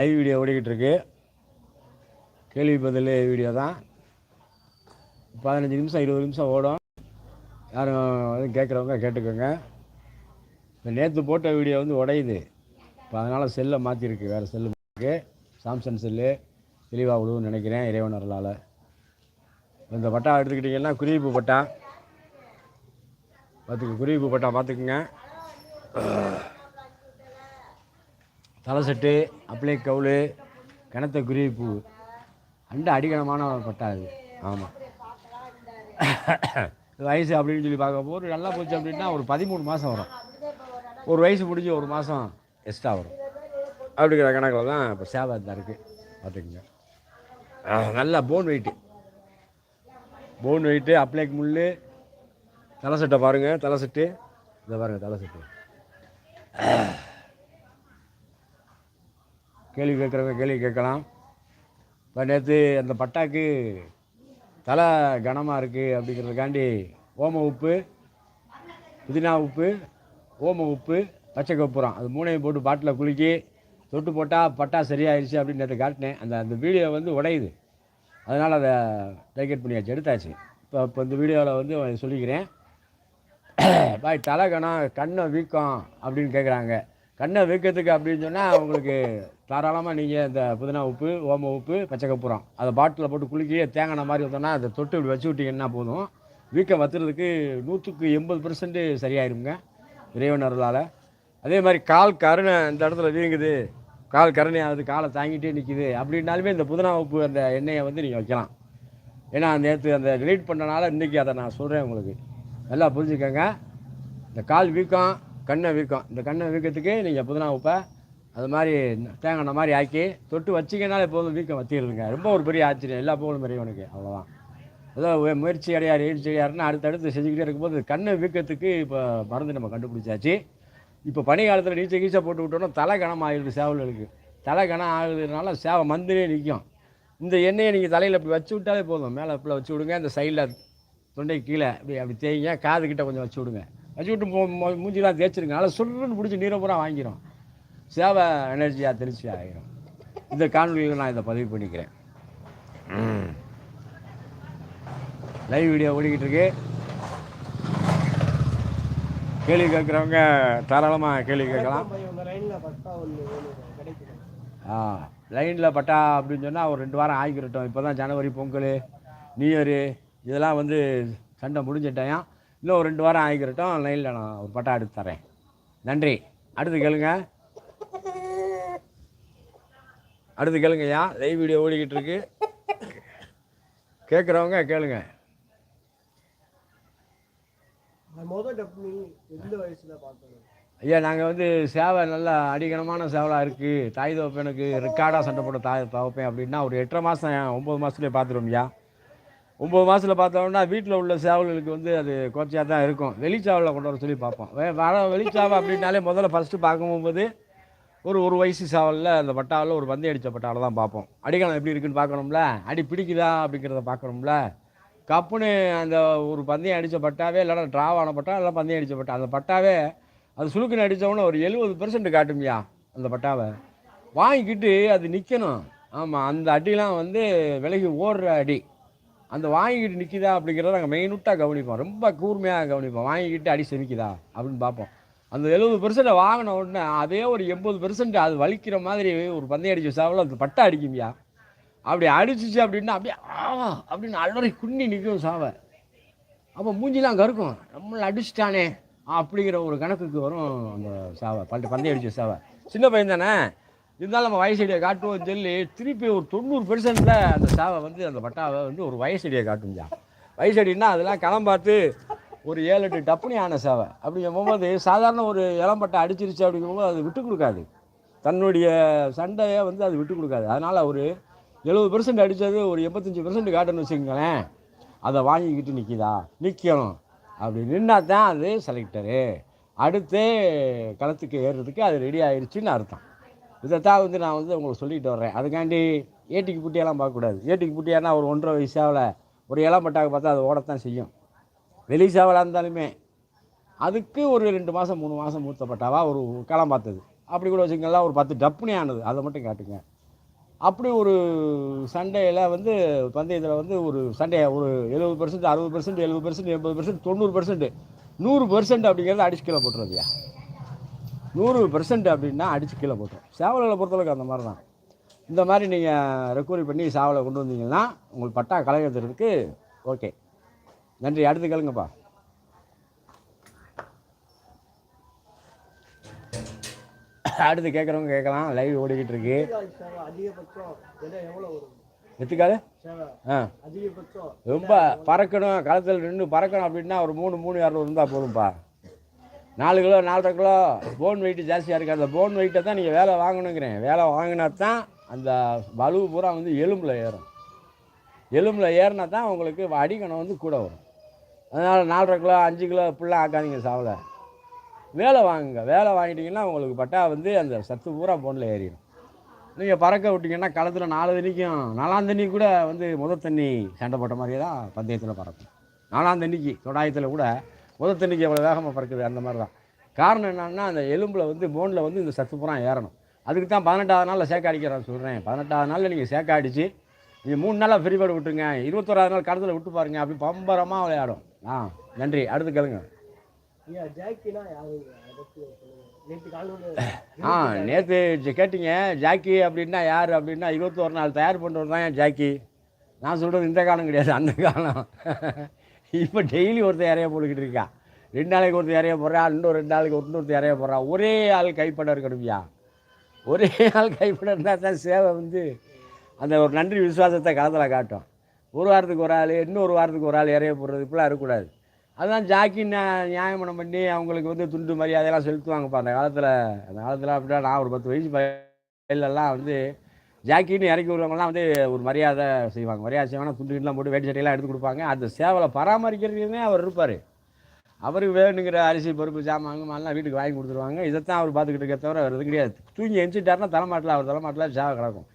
Live video ஓடிக்கிட்டு இருக்கு கேள்வி பதில் வீடியோ தான். பதினஞ்சு நிமிஷம் இருபது நிமிஷம் ஓடும். யாரும் எதுவும் கேட்குறவங்க கேட்டுக்கோங்க. இப்போ நேற்று போட்ட வீடியோ வந்து உடையுது. இப்போ அதனால் செல்லை மாற்றிருக்கு வேறு செல்லு சாம்சங் செல்லு. தெளிவாக விடுவோம்னு நினைக்கிறேன் இறைவன் இந்த பட்டா எடுத்துக்கிட்டிங்கன்னா குருவிப்பு பட்டா. பார்த்துக்கு குருவிப்பு பட்டா பார்த்துக்குங்க தலை செட்டு அப்ளை கவுளு கிணத்த குருவிப்பூ. அண்டு அடிக்கணமான பட்டா இது ஆமாம் வயசு அப்படின்னு சொல்லி பார்க்க ஒரு நல்லா போச்சு அப்படின்னா ஒரு பதிமூணு மாதம் வரும். ஒரு வயசு முடிஞ்சு ஒரு மாதம் எக்ஸ்ட்ரா வரும். அப்படிங்கிற கணக்கில் தான் இப்போ சேவை தான் இருக்குது பார்த்துக்குங்க நல்லா போன் வெயிட்டு போன் வெயிட்டு அப்ளைக்கு முள் தலை செட்டை பாருங்கள் தலை செட்டு இதை பாருங்கள் தலை செட்டு கேள்வி கேட்குறவங்க கேள்வி கேட்கலாம். இப்போ நேற்று அந்த பட்டாக்கு தலை கனமாக இருக்குது அப்படிங்கிறதுக்காண்டி ஓம உப்பு புதினா உப்பு ஓம உப்பு பச்சை கற்பூரம் அது மூணையும் போட்டு பாட்டில் குலுக்கி தொட்டு போட்டால் பட்டா சரியாயிருச்சு அப்படின்னு நேற்று காட்டினேன். அந்த அந்த வீடியோ வந்து உடையுது. அதனால் அதை டைக்கெட் பண்ணியாச்சு எடுத்தாச்சு. இப்போ இப்போ இந்த வீடியோவில் வந்து சொல்லிக்கிறேன். பாய் தலை கணம் கண்ணை வீக்கம் அப்படின்னு கேட்குறாங்க கண்ணை வைக்கிறதுக்கு அப்படின்னு சொன்னால் உங்களுக்கு தாராளமாக நீங்கள் இந்த புதினா உப்பு ஓம உப்பு பச்சை அதை பாட்டிலில் போட்டு குளிக்க தேங்காய் மாதிரி வந்தோன்னா அதை தொட்டு இப்படி வச்சு விட்டிங்கன்னா போதும். வீக்கம் வத்துறதுக்கு நூற்றுக்கு எண்பது பர்சன்ட் சரியாயிருங்க இறைவன் அருளால். அதே மாதிரி கால் கருணை இந்த இடத்துல வீங்குது. கால் கருணை ஆகுது காலை தாங்கிட்டே நிற்கிது அப்படின்னாலுமே இந்த புதினா உப்பு அந்த எண்ணெயை வந்து நீங்கள் வைக்கலாம். ஏன்னா நேற்று அந்த delete பண்ணனால இன்றைக்கி அதை நான் சொல்கிறேன் உங்களுக்கு. நல்லா புரிஞ்சுக்கோங்க. இந்த கால் வீக்கம் கண்ணை வீக்கம். இந்த கண்ணை வீக்கத்துக்கு நீங்கள் புதினா உப்பை அது மாதிரி தேங்காய் மாதிரி ஆக்கி தொட்டு வச்சிங்கனாலே போதும் வீக்கம் வத்திடுதுங்க ரொம்ப ஒரு பெரிய ஆச்சரியம். எல்லா புகழும் இறைவனுக்கு அவ்வளோதான் ஏதோ முயற்சி அடையார் எழுச்சி அடையாருன்னு அடுத்தடுத்து செஞ்சுக்கிட்டே இருக்கும்போது கண்ணை வீக்கத்துக்கு இப்போ மருந்து நம்ம கண்டுபிடிச்சாச்சு. இப்போ பனி காலத்தில் நீச்சல் கீச்சை போட்டு விட்டோன்னா தலை கனம் ஆகிடுது சேவல்களுக்கு. தலை கனம் ஆகுதுனால சேவை மந்திரே நிற்கும் இந்த எண்ணெயை நீங்கள் தலையில் இப்படி வச்சு விட்டாலே போதும். மேலே இப்படி வச்சு விடுங்க இந்த சைடில் தொண்டை கீழே அப்படி அப்படி தேய்ங்க காது கிட்ட கொஞ்சம் வச்சு விடுங்க. வச்சு விட்டு மூஞ்சிலாம் தேய்ச்சிருங்க. நல்லா சுருன்னு பிடிச்சி நீரை பூரா வாங்கிடும் சேவை எனர்ஜியாக திருச்சி ஆகிரும் இந்த காணொலியில் நான் இதை பதிவு பண்ணிக்கிறேன். லைவ் வீடியோ ஓடிக்கிட்டு இருக்கு. கேள்வி கேட்குறவங்க தாராளமாக கேள்வி கேட்கலாம். பட்டா ஆ லைனில் பட்டா அப்படின்னு சொன்னால் ஒரு ரெண்டு வாரம் ஆகிக்கிறட்டும் இப்போ தான் ஜனவரி பொங்கல் நியூ இயரு இதெல்லாம் வந்து சண்டை முடிஞ்சிட்டேன். இன்னும் ஒரு ரெண்டு வாரம் ஆகிக்கிறட்டும் லைனில் நான் ஒரு பட்டா எடுத்து தரேன். நன்றி. அடுத்து கேளுங்க. அடுத்து கேளுங்கய்யா லைவ் வீடியோ ஓடிக்கிட்டு இருக்கு. கேட்குறவங்க கேளுங்க. ஐயா நாங்கள் வந்து சேவை நல்ல அடிக்கணமான சேவலாக இருக்குது தாய் தவப்பனுக்கு ரெக்கார்டாக சண்டை போட்ட தாய் தவப்பேன் அப்படின்னா ஒரு எட்டரை மாதம் ஒம்பது மாதத்துலேயே பார்த்துருவோம் ஐயா. ஒம்பது மாதத்தில் பார்த்தோம்னா வீட்டில் உள்ள சேவல்களுக்கு வந்து அது குறைச்சியாக தான் இருக்கும். வெளிச்சாவலில் கொண்டு வர சொல்லி பார்ப்போம். வே- வர வெளிச்சாவை அப்படின்னாலே முதல்ல ஃபஸ்ட்டு பார்க்கும்போது ஒரு ஒரு வயசு சேவலில் அந்த பட்டாவில் ஒரு பந்தயம் அடித்த பட்டாவில் தான் பார்ப்போம். அடிக்கலாம் எப்படி இருக்குன்னு பார்க்கணும்ல? அடி பிடிக்குதா அப்படிங்கிறத பார்க்கணும்ல? கப்புன்னு அந்த ஒரு பந்தயம் அடித்த பட்டாவே இல்லைன்னா ட்ராவ் ஆன பட்டா இல்லை பந்தயம் அடித்த பட்டா அந்த பட்டாவே அது சுழுக்குன்னு அடித்தவொன்னே ஒரு எழுபது பெர்சன்ட் காட்டுமியா அந்த பட்டாவை. வாங்கிக்கிட்டு அது நிற்கணும் ஆமாம் அந்த அடிலாம் வந்து விலகி ஓடுற அடி. அந்த வாங்கிக்கிட்டு நிற்கிதா அப்படிங்கிறத நாங்கள் மெயினுட்டாக கவனிப்போம். ரொம்ப கூர்மையாக கவனிப்போம். வாங்கிக்கிட்டு அடி செமிக்குதா அப்படின்னு பார்ப்போம். அந்த எழுபது பெர்சன்ட் வாங்கின உடனே அதே ஒரு எண்பது பெர்சன்ட் அது வலிக்கிற மாதிரி ஒரு பந்தயம் அடிச்சு சாவில் அந்த பட்டை அடிக்குமியா? அப்படி அடிச்சிச்சு அப்படின்னா அப்படியே ஆவா அப்படின்னு அலறி குன்னி நிற்கும் சாவை. அப்போ மூஞ்சிலாம் கருக்கும். நம்மளை அடிச்சிட்டானே அப்படிங்கிற ஒரு கணக்குக்கு வரும் அந்த சாவை. பல்ட்டு பந்தயம் அடிச்ச சாவை. சின்ன பையன் தானே இருந்தாலும் நம்ம வயசடியை காட்டுவோம் சொல்லி திருப்பி ஒரு தொண்ணூறு பெர்சன்ட்டில் அந்த சாவை வந்து அந்த பட்டாவை வந்து ஒரு வயசடியை காட்டும்யா வயசடின்னா அதெல்லாம் களம் பார்த்து ஒரு ஏழு எட்டு டப்புனி ஆன சாவை. அப்படிங்கும்போது சாதாரண ஒரு இளம்பட்டை அடிச்சிருச்சு அப்படிங்கும்போது அது விட்டு கொடுக்காது. தன்னுடைய சண்டையை வந்து அது விட்டு கொடுக்காது. அதனால் ஒரு எழுபது பெர்சன்ட் அடித்தது ஒரு எண்பத்தஞ்சு பெர்சன்ட் காட்டுன்னு வச்சுக்கோங்களேன். அதை வாங்கிக்கிட்டு நிற்கிதா நிற்கணும் அப்படி நின்னா தான் அது செலக்டரு அடுத்து களத்துக்கு ஏறுறதுக்கு அது ரெடி ஆயிடுச்சுன்னு அர்த்தம். இதைத்தான் வந்து நான் வந்து உங்களுக்கு சொல்லிட்டு வர்றேன். அதுக்காண்டி ஏட்டிக்கு புட்டியெல்லாம் பார்க்கக்கூடாது. ஏட்டிக்கு புட்டியானா ஒரு ஒன்றரை வயசாவில் ஒரு இளம் பட்டாக்கு பார்த்தா அது ஓடத்தான் செய்யும். வெளி சேவலாக இருந்தாலுமே அதுக்கு ஒரு ரெண்டு மாதம் மூணு மாதம் மூத்தப்பட்டாவா ஒரு களம் பார்த்தது. அப்படி கூட வச்சுக்கலாம் ஒரு பத்து டப்புனே ஆனது. அதை மட்டும் காட்டுங்க. அப்படி ஒரு சண்டையில் வந்து பந்தயத்தில் வந்து ஒரு சண்டையை ஒரு எழுபது பர்சன்ட் அறுபது பர்சன்ட் எழுபது பர்சன்ட் எண்பது பர்சன்ட் தொண்ணூறு பர்சன்ட் நூறு பர்சன்ட் அப்படிங்கிறத அடிச்சு கீழே போட்டுறதுயா நூறு பெர்சன்ட் அப்படின்னா அடித்து கீழே போட்டோம். சேவல்களை பொறுத்தளவுக்கு அந்த மாதிரி தான் இந்த மாதிரி நீங்கள் ரெக்கவரி பண்ணி சேவலை கொண்டு வந்தீங்கன்னா உங்களுக்கு பட்டா கலைக்கிறதுக்கு ஓகே நன்றி. அடுத்து கேளுங்கப்பா. அடுத்து கேட்குறவங்க கேட்கலாம். லைவ் ஓடிக்கிட்டு இருக்கு. எத்துக்காது ஆ. ரொம்ப பறக்கணும். களத்தில் நின்று பறக்கணும் அப்படின்னா ஒரு மூணு மூணு இரநூறு இருந்தால் போதும்ப்பா நாலு கிலோ நாலரை கிலோ போன் வெயிட் ஜாஸ்தியாக இருக்குது அந்த போன் வெயிட்டை தான் நீங்கள் வேலை வாங்கணுங்கிறேன். வேலை வாங்கினா தான் அந்த வலு பூரா வந்து எலும்பில் ஏறும். எலும்பில் ஏறினா தான் உங்களுக்கு அடிக்கணும் வந்து கூட வரும். அதனால் நாலரை கிலோ அஞ்சு கிலோ இப்படிலாம் ஆக்காதீங்க சாவலை. வேலை வாங்குங்க. வேலை வாங்கிட்டீங்கன்னா உங்களுக்கு பட்டா வந்து அந்த சத்து பூரா போனில் ஏறிடும் நீங்கள் பறக்க விட்டிங்கன்னா களத்தில் நாலு தண்ணிக்கும் நாலாம் தண்ணி கூட வந்து முதல் தண்ணி சண்டை போட்ட மாதிரியே தான் பந்தயத்தில் பறக்கும். நாலாம் தண்ணிக்கு தொடாயத்தில் கூட முதல் தண்ணிக்கு எவ்வளோ வேகமாக பறக்குது அந்த மாதிரி தான் காரணம் என்னன்னா அந்த எலும்பில் வந்து போனில் வந்து இந்த சத்து பூரா ஏறணும். அதுக்கு தான் பதினெட்டாவது நாளில் சேக்க அடிக்கிறேன் சொல்கிறேன் பதினெட்டாவது நாளில் நீங்கள் சேக்க அடித்து நீங்கள் மூணு நாளாக ஃப்ரீ பேர்டு விட்டுருங்க. இருபத்தோராது நாள் கடத்தில் விட்டு பாருங்க. அப்படி பம்பரமாக விளையாடும். ஆ நன்றி. அடுத்து கேளுங்க. ஆ நேற்று கேட்டிங்க. ஜாக்கி அப்படின்னா யார்? அப்படின்னா இருபத்தோரு நாள் தயார் பண்ணுறவர் தான் ஜாக்கி. நான் சொல்கிறது இந்த காலம் கிடையாது அந்த காலம். இப்போ டெய்லி ஒருத்தர் இறைய போட்டுக்கிட்டு இருக்கா. ரெண்டு நாளைக்கு ஒருத்தர் இறைய போடுறா இன்னும் ரெண்டு நாளைக்கு இன்னொருத்தர் இறைய போடுறா. ஒரே ஆள் கைப்பட இருக்கணும்யா. ஒரே ஆள் கைப்பட இருந்தால் தான் சேவை வந்து அந்த ஒரு நன்றி விசுவாசத்தை களத்தில் காட்டும். ஒரு வாரத்துக்கு ஒரு ஆள் இன்னொரு வாரத்துக்கு ஒரு ஆள் இறைய போடுறது இப்படிலாம் இருக்கக்கூடாது. அதுதான் ஜாக்கி நியாயமனம் பண்ணி அவங்களுக்கு வந்து துண்டு மரியாதையெல்லாம் செலுத்துவாங்கப்பா. அந்த காலத்தில் அந்த காலத்தில் அப்படின்னா நான் ஒரு பத்து வயசு பயிலெல்லாம் வந்து ஜாக்கின்னு இறக்கி விடுறவங்கலாம் வந்து ஒரு மரியாதை செய்வாங்க. மரியாதை செய்வாங்க துண்டுகிட்டலாம் போட்டு வேட்டி சட்டையெல்லாம் எடுத்து கொடுப்பாங்க. அந்த சேவலை பராமரிக்கிறதுமே அவர் இருப்பார். அவருக்கு வேணுங்கிற அரிசி பருப்பு சாமான் எல்லாம் வீட்டுக்கு வாங்கி கொடுத்துருவாங்க. இதைத்தான் அவர் பார்த்துக்கிட்டு இருக்க தவிர அவர் எதுவும் கிடையாது. தூங்கி எந்திரிட்டாருன்னா தலைமாட்டில் அவர் தலைமாட்டில் சேவை கிடக்கும்.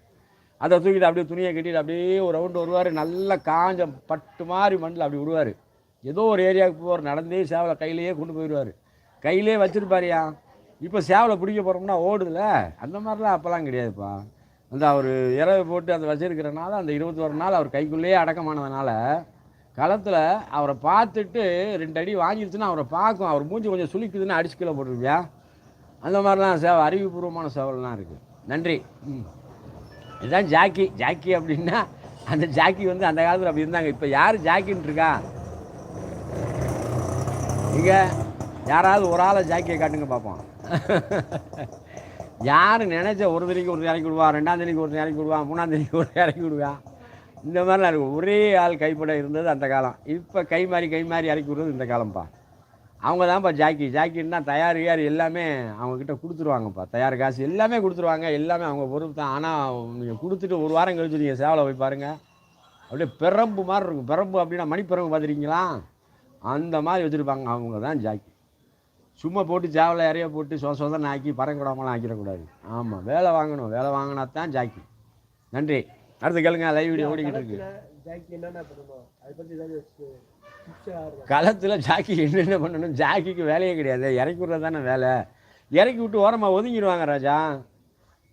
அதை தூக்கிட்டு அப்படியே துணியை கட்டிட்டு அப்படியே ஒரு ரவுண்டு வருவார். நல்லா காஞ்ச பட்டு மாதிரி மண்ணில் அப்படி விடுவார். ஏதோ ஒரு ஏரியாவுக்கு போவார் நடந்தே சேவலை கையிலேயே கொண்டு போயிடுவார். கையிலே வச்சிருப்பாருயா இப்போ சேவலை பிடிக்க போகிறோம்னா ஓடுதுல. அந்த மாதிரிலாம் அப்போல்லாம் கிடையாதுப்பா. அந்த அவர் இரவு போட்டு அந்த வச்சிருக்கிறனால அந்த இருபத்தோரு நாள் அவர் கைக்குள்ளேயே அடக்கமானதுனால களத்தில் அவரை பார்த்துட்டு ரெண்டு அடி வாங்கிருச்சுன்னா அவரை பார்க்கும். அவர் மூஞ்சி கொஞ்சம் சுளிக்குதுன்னு அடிச்சு கீழே போட்டிருப்பியா? அந்த மாதிரிலாம் சேவை அறிவுபூர்வமான சேவல்லாம் இருக்குது நன்றி. ம். இதுதான் ஜாக்கி. ஜாக்கி அப்படின்னா அந்த ஜாக்கி வந்து அந்த காலத்தில் அப்படி இருந்தாங்க. இப்போ யார் ஜாக்கின்னு இருக்கா? இங்க யாராவது ஒரு ஆளை ஜாக்கியை காட்டுங்க பார்ப்போம் யார் நினைச்ச ஒரு தண்ணிக்கு ஒரு இறக்கி விடுவா? ரெண்டாம் தண்ணிக்கு ஒருத்தர் இறக்கி விடுவா? மூணாம் தண்ணிக்கு ஒரு இறக்கி விடுவா? இந்த மாதிரிலாம் இருக்கும். ஒரே ஆள் கைப்பட இருந்தது அந்த காலம். இப்போ கை மாறி கை மாறி இறக்கி விடுறது இந்த காலம்ப்பா. அவங்க தான்ப்பா ஜாக்கி. ஜாக்கின்னா தயார் யார் எல்லாமே அவங்கக்கிட்ட கொடுத்துருவாங்கப்பா. தயார் காசு எல்லாமே கொடுத்துருவாங்க. எல்லாமே அவங்க பொறுப்பு தான். ஆனால் நீங்கள் கொடுத்துட்டு ஒரு வாரம் கழிச்சு நீங்கள் சேவலை போய் பாருங்கள் அப்படியே பிறம்பு மாதிரி இருக்கும். பிறம்பு அப்படின்னா மணிப்பிறம்பு பார்த்துருக்கீங்களா? அந்த மாதிரி வச்சுருப்பாங்க. அவங்க தான் ஜாக்கி. சும்மா போட்டு ஜாவில் இறைய போட்டு சொத சொதன்னு ஆக்கி பறக்கூடாமலாம் ஆக்கிடக்கூடாது. ஆமாம் வேலை வாங்கணும். வேலை வாங்கினா தான் ஜாக்கி. நன்றி. அடுத்து கேளுங்க லைவ் வீடியோ ஓடிக்கிட்டு இருக்கு. ஜாக்கி களத்தில் ஜாக்கி என்னென்ன பண்ணணும்? ஜாக்கிக்கு வேலையே கிடையாது. இறக்கி விட்றது தானே வேலை. இறக்கி விட்டு ஓரமாக ஒதுங்கிடுவாங்க ராஜா.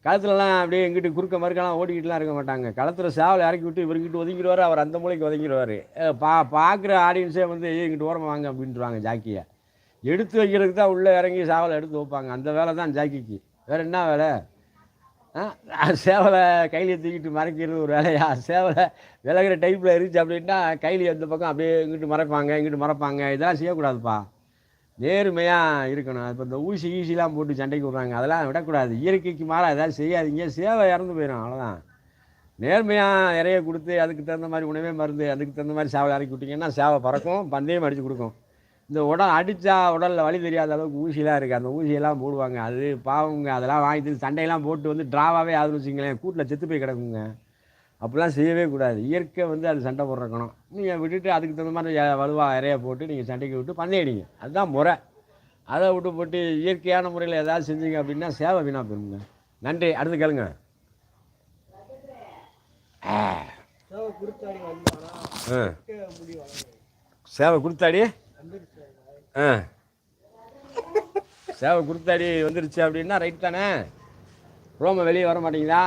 களத்துலலாம் அப்படியே எங்கிட்டு குறுக்க மறுக்கெல்லாம் ஓடிக்கிட்டுலாம் இருக்க மாட்டாங்க. களத்தில் சேவலை இறக்கி விட்டு இவர்கிட்ட ஒதுங்கிடுவார் அவர் அந்த மூலைக்கு ஒதுங்கிடுவார். பா பார்க்குற ஆடியன்ஸே வந்து "ஏய், இங்கிட்டு ஓரமாக வாங்க அப்படின்ட்டுருவாங்க ஜாக்கியை. எடுத்து வைக்கிறதுக்கு தான் உள்ளே இறங்கி சேவலை எடுத்து வைப்பாங்க. அந்த வேலை தான் ஜாக்கிக்கு. வேறு என்ன வேலை? ஆ சேவலை கையில் தூக்கிட்டு மறைக்கிறது ஒரு வேலையா? சேவலை விலகிற டைப்பில் இருந்துச்சு அப்படின்னா கையில் எந்த பக்கம் அப்படியே இங்கிட்டு மறைப்பாங்க இங்கிட்டு மறைப்பாங்க. இதெல்லாம் செய்யக்கூடாதுப்பா. நேர்மையாக இருக்கணும். இப்போ இந்த ஊசி ஈசிலாம் போட்டு சண்டைக்கு விட்றாங்க. அதெல்லாம் விடக்கூடாது. இயற்கைக்கு மாறாக ஏதாவது செய்யாதீங்க. சேவை இறந்து போயிடும் அவ்வளோதான் நேர்மையாக இறைய கொடுத்து அதுக்கு தகுந்த மாதிரி உணவே மருந்து அதுக்கு தகுந்த மாதிரி சேவலை இறக்கி விட்டிங்கன்னா சேவை பறக்கும் பந்தயம் அடித்து கொடுக்கும். இந்த உடல் அடித்தா உடலில் வலி தெரியாத அளவுக்கு ஊசிலாம் இருக்குது அந்த ஊசியெல்லாம் போடுவாங்க. அது பாவங்க. அதெல்லாம் வாங்கிட்டு சண்டையெல்லாம் போட்டு வந்து ட்ராவாகவே ஆகுதுன்னு வச்சுங்களேன் கூட்டில் செத்து போய் கிடக்குங்க. அப்படிலாம் செய்யவே கூடாது. இயற்கை வந்து அது சண்டை போடுறக்கணும் நீங்கள் விட்டுட்டு அதுக்கு தகுந்த மாதிரி ய- வலுவா இறைய போட்டு நீங்கள் சண்டைக்கு விட்டு பந்தயடிங்க. அதுதான் முறை. அதை விட்டு போட்டு இயற்கையான முறையில் ஏதாவது செஞ்சீங்க அப்படின்னா சேவை வீணாக போயிருங்க நன்றி. அடுத்து கேளுங்க. சேவை கொடுத்தாடி? ஆ. சேவை கொடுத்தாடி வந்துருச்சு அப்படின்னா ரைட் தானே? ரோம வெளியே வர மாட்டேங்குதா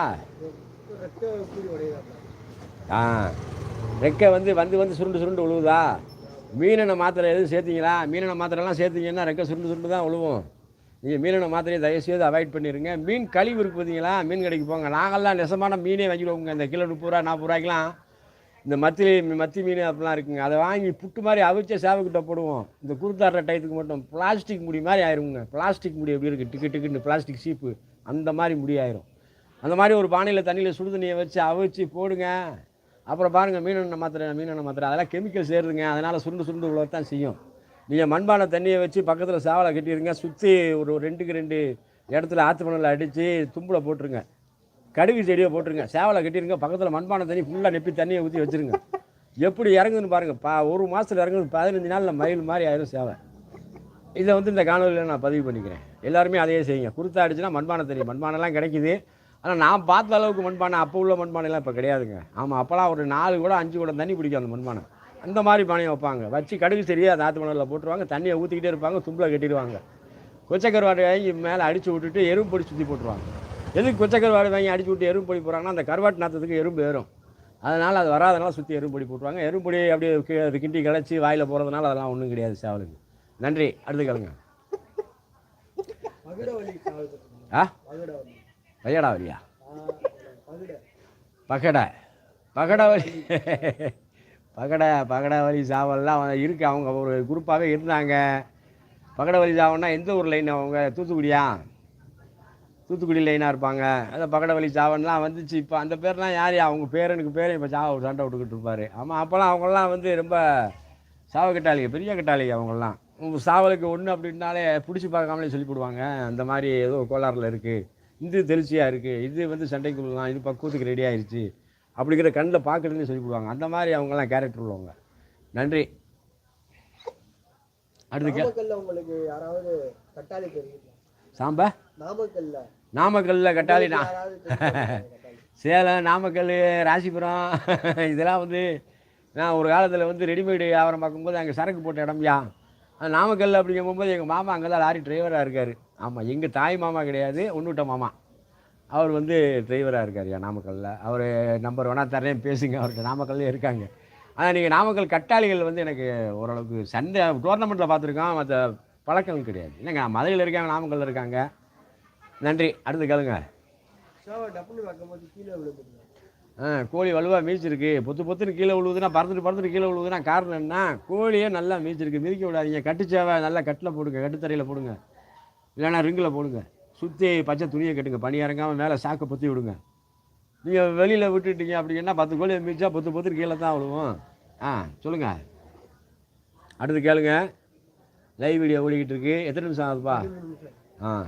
ஆ. ரெக்கை வந்து வந்து வந்து சுருண்டு சுருண்டு விழுவுதா மீனெண்ணெய் மாத்திரை எதுவும் சேர்த்திங்களா? மீனெண்ணெய் மாத்திரைலாம் சேர்த்தீங்கன்னா ரெக்கை சுருண்டு சுருண்டு தான் விழுவும் நீங்கள் மீனெண்ணெய் மாத்திரையை தயவுசெய்து அவாய்ட் பண்ணிடுங்க மீன் கழிவு இருக்கு பார்த்தீங்களா மீன் கடைக்கு போங்க. நாங்கள்லாம் நெசமான மீனே வாங்கிடுவோங்க இந்த கிலோ முப்பது ரூபா நாற்பது ரூபாய்க்கெலாம் இந்த மத்தி மத்தி மீன் அப்படிலாம் இருக்குங்க. அதை வாங்கி புட்டு மாதிரி அவிச்ச சேவக்கிட்ட போடுவோம். இந்த குருத்தாடுற டயத்துக்கு மட்டும் பிளாஸ்டிக் முடி மாதிரி ஆயிருங்க. பிளாஸ்டிக் முடி எப்படி இருக்குது டிக்கு டிக்குன்னு பிளாஸ்டிக் சீப்பு. அந்த மாதிரி முடி ஆயிரும். அந்த மாதிரி ஒரு பானையில் தண்ணியில் சுடு தண்ணியை வச்சு அவிச்சு போடுங்க. அப்புறம் பாருங்கள் மீனெண்ணெய் மாத்திரை மீனெண்ணெய் மாத்திரை. அதெல்லாம் கெமிக்கல் சேருதுங்க அதனால் சுருண்டு சுருண்டு உள்ள தான் செய்யும். நீங்கள் மண்பானை தண்ணியை வச்சு பக்கத்தில் சாவலை கட்டிடுங்க. சுற்றி ஒரு ரெண்டுக்கு ரெண்டு இடத்துல ஆற்று மணலில் அடித்து தும்பில் போட்டுருங்க. கடுகு செடியை போட்டுருங்க. சேவலை கட்டிருங்க. பக்கத்தில் மண்பானை தண்ணி ஃபுல்லாக நெப்பி தண்ணியை ஊற்றி வச்சுருங்க. எப்படி இறங்குதுன்னு பாருங்கள் பா ஒரு மாதத்தில் இறங்குது. பதினஞ்சு நாளில் மயில் மாதிரி ஆயிரும் சேவை இதை வந்து இந்த காணொலியில் நான் பதிவு பண்ணிக்கிறேன். எல்லாருமே அதையே செய்யுங்க. குருத்தா அடிச்சுன்னா மண்பானை தண்ணி. மண்பானைலாம் கிடைக்குது. ஆனால் நான் பார்த்த அளவுக்கு மண்பானை அப்போ உள்ள மண்பானைலாம் இப்போ கிடையாதுங்க. ஆமாம் அப்போலாம் ஒரு நாலு கூட அஞ்சு கூட தண்ணி பிடிக்கும் அந்த மண்பானை. அந்த மாதிரி பானையை வைப்பாங்க. வச்சு கடுகு சரியாக அந்த ஆற்று மணலில் போட்டுருவாங்க. தண்ணியை ஊற்றிக்கிட்டே இருப்பாங்க. தும்பில் கட்டிடுவாங்க. கொச்சக்கருவாட்டை வாங்கி மேலே அடித்து விட்டுட்டு எறும்பு பொடி சுற்றி போட்டுருவாங்க. எதுக்கு கொச்சக்கருவாடு வாங்கி அடிச்சு விட்டு எறும்பு பொடி போடுறாங்கன்னா அந்த கருவாட்டு நாற்றத்துக்கு எறும்பு ஏறும். அதனால் அது வராதனால சுற்றி எறும்பொடி போட்டுருவாங்க. எறும்பொடி அப்படியே அது கிண்டி கிளச்சி வாயில் போகிறதுனால அதெல்லாம் ஒன்றும் கிடையாது சேவலுக்கு. நன்றி. அடுத்து கேளுங்க. சாவல் ஆ? பையடா வரியா பகடா. பகடா பகடை பகடை வலி பகடை பகடை வலி சாவல்லாம் இருக்குது அவங்க ஒரு குரூப்பாகவே இருந்தாங்க. பகடை வலி சாவல்னா எந்த ஊர் லைன் அவங்க தூத்துக்குடியா? தூத்துக்குடி லைனாக இருப்பாங்க. அந்த பக்கடவழி சாவன்லாம் வந்துச்சு. இப்போ அந்த பேர்லாம் யார் அவங்க பேரனுக்கு பேர் இப்போ சாவ சண்டை விட்டுக்கிட்டு இருப்பார். ஆமாம் அப்போல்லாம் அவங்களாம் வந்து ரொம்ப சாவ கட்டாளிங்க பெரிய கட்டாளிங்க அவங்கெல்லாம். உங்கள் சாவலுக்கு ஒன்று அப்படின்னாலே பிடிச்சி பார்க்காமலே சொல்லி போடுவாங்க அந்த மாதிரி ஏதோ கோளாறில் இருக்குது இது தெளிச்சியாக இருக்குது இது வந்து சண்டைக்கு விடலாம் இது பக்குவத்துக்கு ரெடி ஆயிடுச்சு அப்படிங்கிற கண்ணில் பார்க்குறதுன்னு சொல்லி போடுவாங்க அந்த மாதிரி அவங்கெல்லாம் கேரக்டர் உள்ளவங்க. நன்றி. அடுத்து உங்களுக்கு யாராவது கட்டாளி தெரியுங்களா சாம்பா? நாமக்கல்ல. நாமக்கல்லில் கட்டாளி நான் சேலம் நாமக்கல் ராசிபுரம். இதெல்லாம் வந்து நான் ஒரு காலத்தில் வந்து ரெடிமேடு வியாபாரம் பார்க்கும்போது அங்கே சரக்கு போட்ட இடம்யா அது நாமக்கல் அப்படிங்கும் போகும்போது எங்கள் மாமா அங்கே தான் லாரி டிரைவராக இருக்கார். ஆமாம் எங்கள் தாய் மாமா கிடையாது ஒன்றுவிட்ட மாமா. அவர் வந்து டிரைவராக இருக்காருயா நாமக்கல்லில் அவர் நம்பர் வேணால் தரேன் பேசுங்க அவர்கிட்ட நாமக்கல்லே இருக்காங்க. ஆனால் நீங்கள் நாமக்கல் கட்டாளிகள் வந்து எனக்கு ஓரளவுக்கு சண்டை டோர்னமெண்ட்டில் பார்த்துருக்கோம் மற்ற பழக்கம் கிடையாது. இல்லைங்க மதுரையில் இருக்காங்க நாமக்கல்லில் இருக்காங்க? நன்றி. அடுத்து கேளுங்க. ஆ கோழி வலுவாக மீச்சிருக்கு பொத்து பொத்துன்னு கீழே விழுவுதுன்னா பறந்துட்டு பறந்துட்டு கீழே விழுவுதுன்னா காரணம் என்ன? கோழியே நல்லா மீச்சிருக்கு மிதிக்க விடாதீங்க. கட்டுச்சேவை நல்லா கட்டில் போடுங்க. கட்டுத்தரையில் போடுங்க. இல்லைன்னா ரிங்கில் போடுங்க. சுற்றி பச்சை துணியை கட்டுங்க. பனி இறங்காமல் மேலே சாக்கை பொத்தி விடுங்க. நீங்கள் வெளியில் விட்டுட்டீங்க அப்படின்னா பத்து கோழி மீச்சா பொத்து பொத்துட்டு கீழே தான் விழுவும். ஆ சொல்லுங்கள் அடுத்து கேளுங்க. லைவ் வீடியோ ஓடிக்கிட்டு இருக்கு. எத்தனை நிமிஷம் ஆகுதுப்பா? ஆ.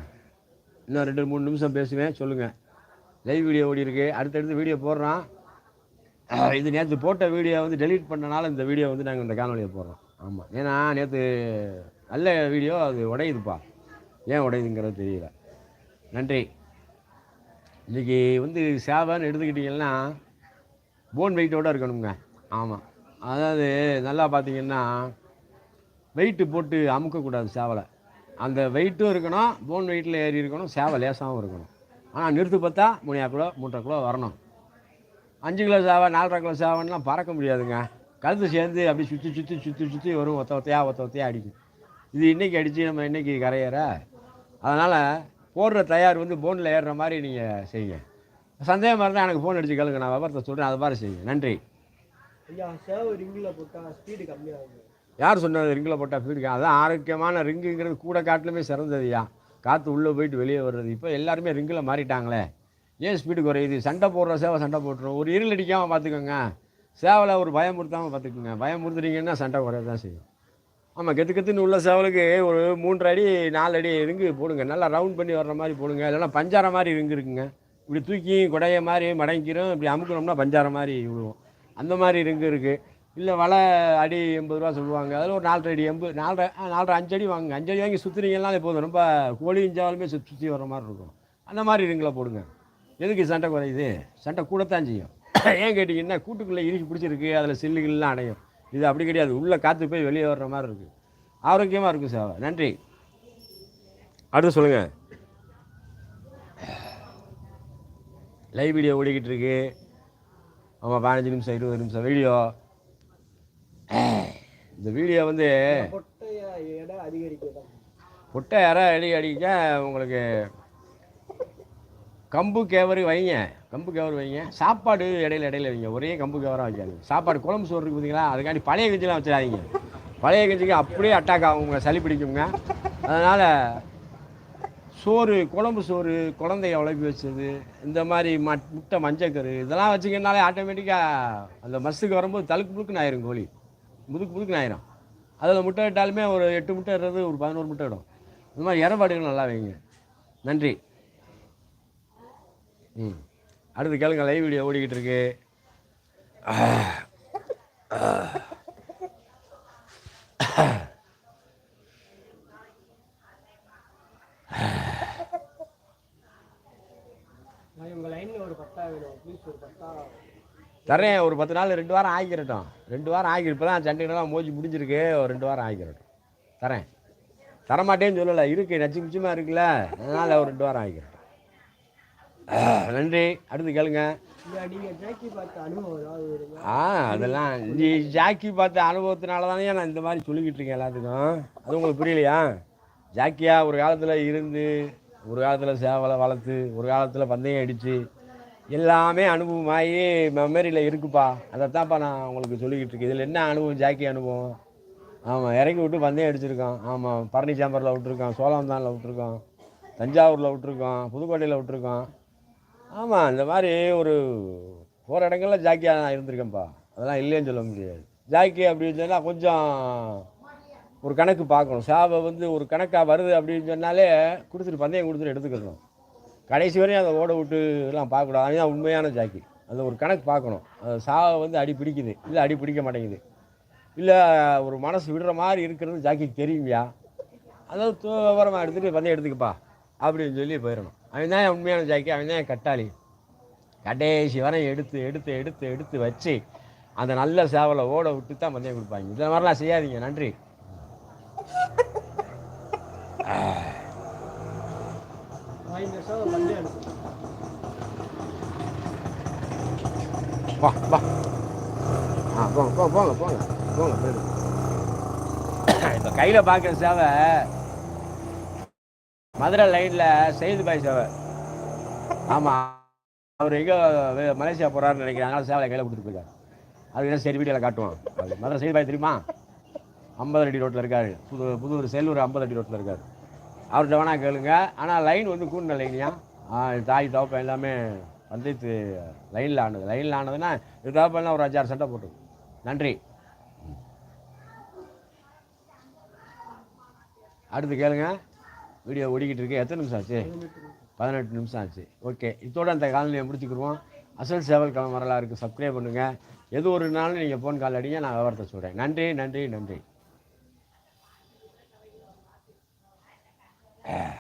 இன்னும் ரெண்டு மூணு நிமிஷம் பேசுவேன். சொல்லுங்கள் லைவ் வீடியோ ஓடி இருக்கு. அடுத்தடுத்து வீடியோ போடுறான் இது நேற்று போட்ட வீடியோ வந்து டெலீட் பண்ணனால இந்த வீடியோ வந்து நாங்கள் இந்த காணொலியை போடுறோம். ஆமாம் ஏன்னா நேற்று நல்ல வீடியோ அது உடையுதுப்பா. ஏன் உடையுதுங்கிறது தெரியல. நன்றி. இன்றைக்கி வந்து சேவைன்னு எடுத்துக்கிட்டிங்கன்னா போன் வெயிட்டோடு இருக்கணுங்க. ஆமாம் அதாவது நல்லா பார்த்தீங்கன்னா வெயிட்டு போட்டு அமுக்கக்கூடாது சேவலை. அந்த வெயிட்டும் இருக்கணும் போன் வெயிட்டில் ஏறி இருக்கணும் சேவை லேசாகவும் இருக்கணும். ஆனால் நிறுத்து பார்த்தா மூணு கிலோ மூன்றரை கிலோ வரணும். அஞ்சு கிலோ சேவை நாலரை கிலோ சேவைன்னா பறக்க முடியாதுங்க. கழுத்து சேர்ந்து அப்படி சுற்றி சுற்றி சுற்றி சுற்றி வரும் ஒத்த ஒத்தையா ஒத்த ஒத்தையாக அடிக்கும். இது இன்றைக்கி அடித்து நம்ம இன்றைக்கி கரையிற. அதனால் போடுற தயார் வந்து போனில் ஏறுற மாதிரி நீங்கள் செய்யுங்க. சந்தேகமாக இருந்தால் எனக்கு ஃபோன் அடிச்சு கேளுங்க. நான் விவரத்தை சொல்கிறேன் அது மாதிரி செய்யுங்க. நன்றி. ஐயா சேவை ரிங்கில் போட்டால் ஸ்பீடு கம்மியாகும் யார் சொன்னது ரிங்கில் போட்டால் ஃபீல்டு அதான் ஆரோக்கியமான ரிங்குங்கிறது கூட காட்டிலுமே சிறந்ததுயா காற்று உள்ளே போயிட்டு வெளியே வர்றது. இப்போ எல்லாருமே ரிங்கில் மாறிட்டாங்களே. ஏன் ஸ்பீடு குறையுது? சண்டை போடுற சேவை சண்டை போட்டுரும். ஒரு இருள் அடிக்காமல் பார்த்துக்கோங்க. சேவலை ஒரு பயமுறுத்தாமல் பார்த்துக்குங்க. பயமுறுத்துறீங்கன்னா சண்டை குறைய தான் செய்யும். ஆமாம் கெத்து கெத்துன்னு உள்ள சேவலுக்கு ஒரு மூன்றரை அடி நாலு அடி ரிங்கு போடுங்க. நல்லா ரவுண்ட் பண்ணி வர்ற மாதிரி போடுங்க. இல்லைன்னா பஞ்சார மாதிரி ரிங்கு இருக்குங்க. இப்படி தூக்கி குடைய மாதிரி மடங்கிரும். இப்படி அமுக்கணும்னா பஞ்சார மாதிரி விழுவோம். அந்த மாதிரி ரிங்கு இருக்குது இல்லை வலை அடி எண்பது ரூபா சொல்லுவாங்க. அதில் ஒரு நாலரை அடி எண்பது நாலரை நாலரை அஞ்சு அடி வாங்குங்க. அஞ்சு வாங்கி சுற்றுறீங்கலாம் போதும். ரொம்ப கோழி இஞ்சாலுமே சுற்றி சுற்றி வர மாதிரி இருக்கும். அந்த மாதிரி ரிங்கில் போடுங்க. எதுக்கு சண்டை குறையுது சண்டை கூடத்தான் செய்யும். ஏன் கேட்டிங்கன்னா கூட்டுக்குள்ளே இறுக்கி பிடிச்சிருக்கு. அதில் சில்லுகள்லாம் அடையும் இது அப்படி கிடையாது. உள்ளே காற்று போய் வெளியே வர்ற மாதிரி இருக்குது ஆரோக்கியமாக இருக்கும் சேவை நன்றி. அடுத்து சொல்லுங்கள் லைவ் வீடியோ ஓடிக்கிட்டு இருக்கு. ஆமாம் பதினஞ்சு நிமிஷம் இருபது நிமிஷம் வீடியோ இந்த வீடியோ வந்து பொட்டை இற அடி அடிக்க உங்களுக்கு கம்பு கேவரு வைங்க. கம்பு கேவரு வைங்க. சாப்பாடு இடையில இடையில வைங்க. ஒரே கம்பு கேவராக வைக்காதீங்க. சாப்பாடு குழம்பு சோறு இருக்கு பார்த்தீங்களா அதுக்காண்டி பழைய கஞ்சிலாம் வச்சிடாதீங்க. பழைய கஞ்சிக்கு அப்படியே அட்டாக் ஆகுங்க சளி பிடிக்குங்க. அதனால் சோறு குழம்பு சோறு குழந்தைய உழைப்பி வச்சது இந்த மாதிரி மட் முட்டை மஞ்சக்கரு இதெல்லாம் வச்சிங்கனாலே ஆட்டோமேட்டிக்காக அந்த மஸ்ஸுக்கு வரும்போது தழுக்கு புழுக்குன்னு ஆயிரும் கோழி. முதுக்கு முதுக்கு ஆயிரும். அதில் முட்டை இட்டாலுமே ஒரு எட்டு முட்டை இடுறது ஒரு பதினோரு முட்டை இடும். இந்த மாதிரி இறப்பாடுகள் நல்லா வைங்க. நன்றி. ம். அடுத்து கேளுங்க லைவ் வீடியோ ஓடிக்கிட்டு இருக்கு. உங்கள் ஒரு பத்தா வேணும். ப்ளீஸ் ஒரு பத்தா தரேன் ஒரு பத்து நாள் ரெண்டு வாரம் ஆகிக்கிறட்டும் ரெண்டு வாரம் ஆகி இப்போ தான் சண்டைகள்லாம் மோஜி முடிஞ்சிருக்கு. ஒரு ரெண்டு வாரம் ஆகிக்கிறட்டும் தரேன். தரமாட்டேன்னு சொல்லலை. இருக்குது நச்சு மிச்சமாக இருக்குல்ல. அதனால் ஒரு ரெண்டு வாரம் ஆகிக்கிறட்டும் நன்றி. அடுத்து கேளுங்க. ஆ அதெல்லாம் நீ ஜாக்கி பார்த்த அனுபவத்தினால தானே நான் இந்த மாதிரி சொல்லிக்கிட்டு இருக்கேன் எல்லாத்துக்கும். அது உங்களுக்கு புரியலையா? ஜாக்கியா ஒரு காலத்தில் இருந்து ஒரு காலத்தில் சேவலை வளர்த்து ஒரு காலத்தில் பந்தயம் அடித்து எல்லாமே அனுபவமாகி மெமரியில் இருக்குப்பா. அதைத்தான்ப்பா நான் உங்களுக்கு சொல்லிக்கிட்டு இருக்கேன். இதில் என்ன அனுபவம்? ஜாக்கி அனுபவம். ஆமாம் இறங்கி விட்டு பந்தயம் அடிச்சிருக்கோம் ஆமாம் பரணி சாம்பரில் விட்டுருக்கான் சோழவந்தானில் விட்டுருக்கோம் தஞ்சாவூரில் விட்டுருக்கோம் புதுக்கோட்டையில் விட்டுருக்கோம் ஆமாம் இந்த மாதிரி ஒரு போகிற இடங்கள்ல ஜாக்கியாக நான் இருந்திருக்கேன்ப்பா. அதெல்லாம் இல்லைன்னு சொல்ல முடியாது. ஜாக்கி அப்படின்னு சொன்னால் கொஞ்சம் ஒரு கணக்கு பார்க்கணும். சாவை வந்து ஒரு கணக்காக வருது அப்படின்னு சொன்னாலே கொடுத்துட்டு பந்தயம் கொடுத்துட்டு எடுத்துக்கணும். கடைசி வரையும் அதை ஓட விட்டு எல்லாம் பார்க்கக்கூடாது. அதுதான் உண்மையான ஜாக்கி. அது ஒரு கணக்கு பார்க்கணும். அது சாவை வந்து அடி பிடிக்குது. இல்லை அடி பிடிக்க மாட்டேங்குது. இல்லை ஒரு மனசு விடுற மாதிரி இருக்கிறது ஜாக்கிக்கு தெரியுங்கயா அதாவது விவரமாக எடுத்துகிட்டு வந்து எடுத்துக்கப்பா. அப்படின்னு சொல்லி போயிடணும். அவன் தான் உண்மையான ஜாக்கி அவன் தான் கட்டாளி. கடைசி வரை எடுத்து எடுத்து எடுத்து எடுத்து வச்சு அந்த நல்ல சேவலை ஓட விட்டு தான் பந்தயம் கொடுப்பாங்க. இந்த மாதிரிலாம் செய்யாதீங்க. நன்றி நான் இந்த சேவை பண்ணி அனுப்புகிறேன் வா வா ஆ போங்க போங்க போங்க போங்க போங்க போயிடுங்க இப்போ கையில் பார்க்குற சேவை மதுரை லைனில் செய்து பாய் சேவை. ஆமாம் அவர் எங்கே மலேசியா போகிறாருன்னு நினைக்கிறாங்க அதனால சேவலை கையில் கொடுத்துட்டு போயிருக்காரு அதுக்கு என்ன சரி வீடியோவில் காட்டுவோம். மதுரை செய்து பாய் தெரியுமா? ஐம்பது அடி ரோட்டில் இருக்காரு. புது புதூர் செல்லூர் ஐம்பது அடி ரோட்டில் இருக்காரு. அவர்கிட்ட வேணால் கேளுங்க. ஆனால் லைன் வந்து கூடின லைனியா தாய் தவப்பம் எல்லாமே பந்தயத்து லைனில் ஆனது. லைனில் ஆனதுன்னா இது தவப்பெல்லாம் ஒரு அஞ்சாறு சட்டை போட்டு நன்றி. அடுத்து கேளுங்க. வீடியோ ஓடிக்கிட்டு இருக்கு. எத்தனை நிமிஷம் ஆச்சு? பதினெட்டு நிமிஷம் ஆச்சு. ஓகே. இதோட அந்த காலநிலையை முடிச்சுக்கிடுவோம் அசல் சேவல் கிளம்ப இருக்குது சப்ஸ்கிரைப் பண்ணுங்கள் எது ஒரு நாளும் நீங்கள் ஃபோன் கால் அடிங்க நான் விவரத்தை சொல்கிறேன் நன்றி நன்றி நன்றி. Yeah.